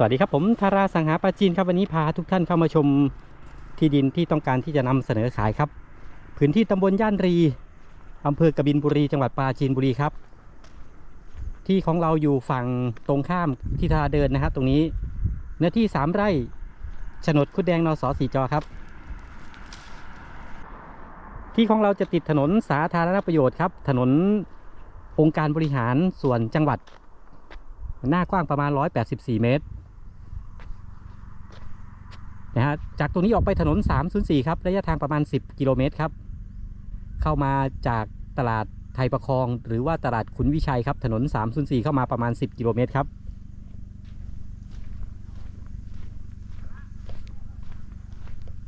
สวัสดีครับผมธาราสังหาปราจีนครับวันนี้พาทุกท่านเข้ามาชมที่ดินที่ต้องการที่จะนำเสนอขายครับ พื้นที่ตำบลย่านรีอำเภอกบินบุรีจังหวัดปราจีนบุรีครับ ที่ของเราอยู่ฝั่งตรงข้ามที่ทาเดินนะครับตรงนี้เนื้อที่ 3 ไร่โฉนดคุดแดงนสสีจอครับ ที่ของเราจะติดถนนสาธารณประโยชน์ครับ ถนนองค์การบริหารส่วนจังหวัด หน้ากว้างประมาณ 184 เมตร นะฮะจากตรงนี้ออกไปถนน 304 ครับ ระยะทางประมาณ 10 กิโลเมตรครับ เข้ามาจากตลาดไทยประคอง หรือว่าตลาดขุนวิชัยครับ ถนน 304 เข้ามาประมาณ 10 กิโลเมตรครับ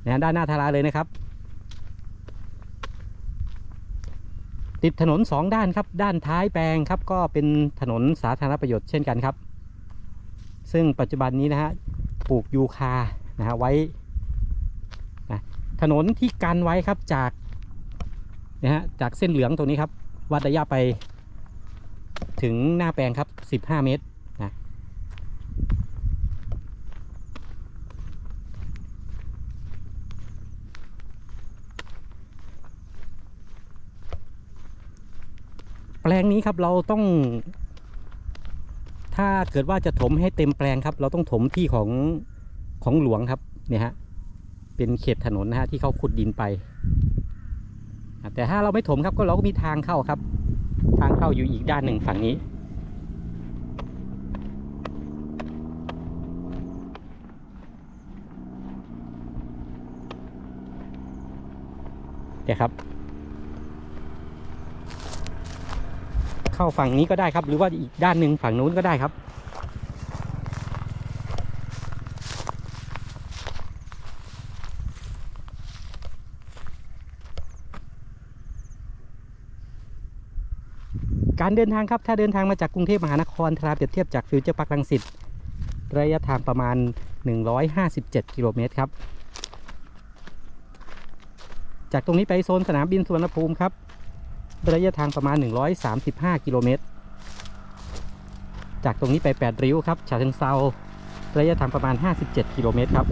นะด้านหน้าทาราเลยนะครับ ติดถนนสองด้านครับ ด้านท้ายแปลงครับ ก็เป็นถนนสาธารณประโยชน์เช่นกันครับ ซึ่งปัจจุบันนี้นะฮะปลูกยูคา นะฮะไว้นะถนนที่กันไว้ครับจากนะฮะจากเส้นเหลืองตรงนี้ครับ วัดระยะไปถึงหน้าแปลงครับ 15 เมตรนะแปลงนี้ครับเราต้อง ถ้าเกิดว่าจะถมให้เต็มแปลงครับ เราต้องถมที่ของ ของหลวงครับเนี่ยฮะเป็นเขตถนนนะฮะที่เขาขุดดินไป แต่ถ้าเราไม่ถมครับก็เราก็มีทางเข้าครับ ทางเข้าอยู่อีกด้านหนึ่งฝั่งนี้ เดี๋ยวครับ เข้าฝั่งนี้ก็ได้ครับ หรือว่าอีกด้านหนึ่งฝั่งนู้นก็ได้ครับ การเดินทางครับถ้าเดินทางมาจากกรุงเทพมหานครถ้าเปรียบเทียบจากฟิวเจอร์พาร์คลังสิตระยะทางประมาณ 157 กิโลเมตรครับ จากตรงนี้ไปโซนสนามบินสุวรรณภูมิครับระยะทางประมาณ 135 กิโลเมตร จากตรงนี้ไป 8 ริ้วครับฉะเชิงเซาระยะทางประมาณ 57 กิโลเมตรครับ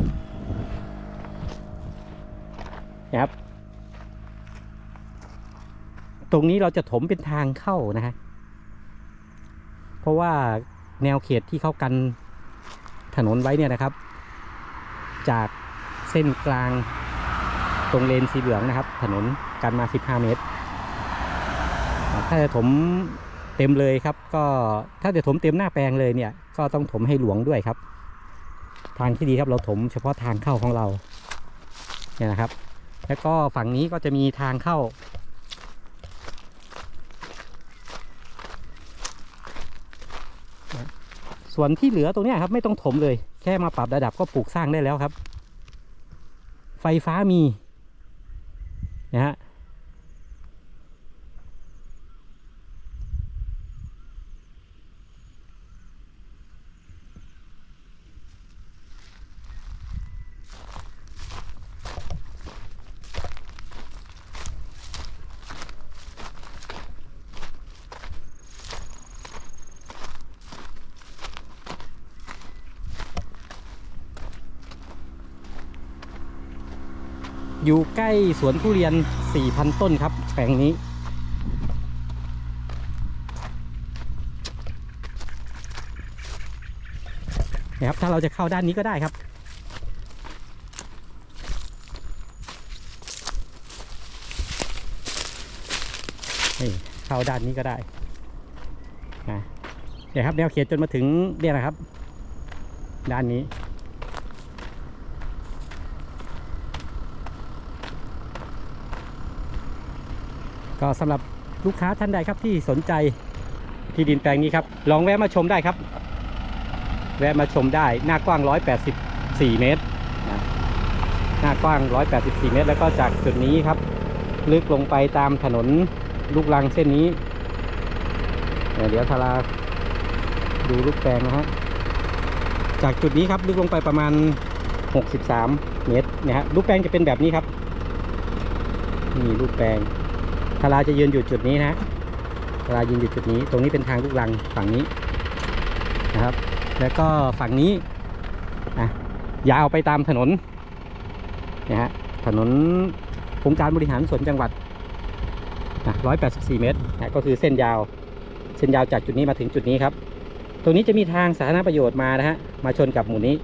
นะครับ ตรงนี้เราจะถมเป็นทางเข้านะฮะเพราะว่าแนวเขตที่เขากันถนนไว้เนี่ยนะครับ จากเส้นกลางตรงเลนสีเหลืองนะครับ ถนนกันมา 15 เมตร ถ้าจะถมเต็มเลยครับ ก็ถ้าจะถมเต็มหน้าแปลงเลยเนี่ย ก็ต้องถมให้หลวงด้วยครับ ทางที่ดีครับเราถมเฉพาะทางเข้าของเราเนี่ยนะครับ แล้วก็ฝั่งนี้ก็จะมีทางเข้า ส่วนที่เหลือตรงนี้ครับ ไม่ต้องถมเลย แค่มาปรับระดับก็ปลูกสร้างได้แล้วครับ ไฟฟ้ามีนะฮะ อยู่ใกล้สวนทุเรียน 4,000 ต้นครับแปลงนี้ นะครับถ้าเราจะเข้าด้านนี้ก็ได้ครับ นี่เข้าด้านนี้ก็ได้นะเดี๋ยวครับแนวเขตจนมาถึงเนี่ยนะครับ ด้านนี้ ก็สำหรับลูกค้าท่านใดครับที่สนใจที่ดินแปลงนี้ครับ ลองแวะมาชมได้ครับ แวะมาชมได้หน้ากว้าง 184 เมตรนะหน้ากว้าง 184 เมตร แล้วก็จากจุดนี้ครับ ลึกลงไปตามถนนลูกรังเส้นนี้ เดี๋ยวทาราดูลูกแปลงนะฮะจากจุดนี้ครับลึกลงไปประมาณ 63 เมตรนี่ยฮะลูกแปลงจะเป็นแบบนี้ครับนี่ลูกแปลง ทาราจะยืนอยู่จุดนี้นะทารายืนอยู่จุดนี้ ตรงนี้เป็นทางลูกรังฝั่งนี้นะครับ แล้วก็ฝั่งนี้นะยาวไปตามถนนนะฮะถนนองค์การบริหารส่วนจังหวัดนะ184 เมตรนะก็คือเส้นยาว เส้นยาวจากจุดนี้มาถึงจุดนี้ครับ ตรงนี้จะมีทางสาธารณประโยชน์มานะฮะ มาชนกับหมู่นี้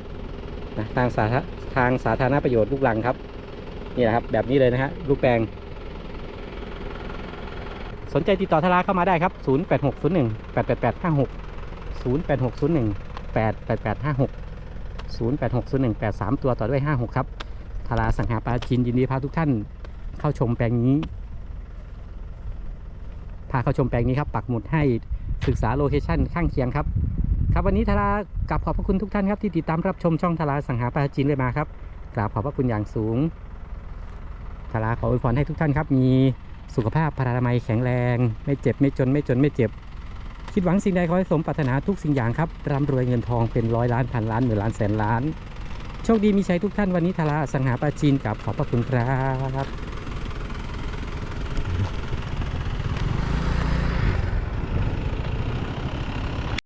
นะทางสาธาทางสาธารณประโยชน์ลูกลังครับ นี่แหละครับ แบบนี้เลยนะฮะ ลูกแปลง สนใจติดต่อทาราเข้ามาได้ครับ 08601 88856 08601 88856 08601 83ตัวต่อด้วย 56 ครับทาราสังหาปลาจินยินดีพาทุกท่านเข้าชมแปลงนี้พาเข้าชมแปลงนี้ครับ ปักหมุดให้ศึกษาโลเคชั่นข้างเคียงครับ ครับวันนี้ทารากราบขอบพระคุณทุกท่านครับที่ติดตามรับชมช่องทาราสังหาปลาจินเลยมาครับกราบขอบพระคุณอย่างสูงทาราขออวยพรให้ทุกท่านครับมี สุขภาพพลานามัยแข็งแรง ไม่เจ็บไม่จนไม่จนไม่เจ็บ คิดหวังสิ่งใดขอให้สมปรารถนาทุกสิ่งอย่างครับร่ำรวยเงินทองเป็นร้อยล้านพันล้านหมื่นล้านแสนล้าน โชคดีมีชัยทุกท่านวันนี้ทาราสังหาปาจีนกับขอบพระคุณครับ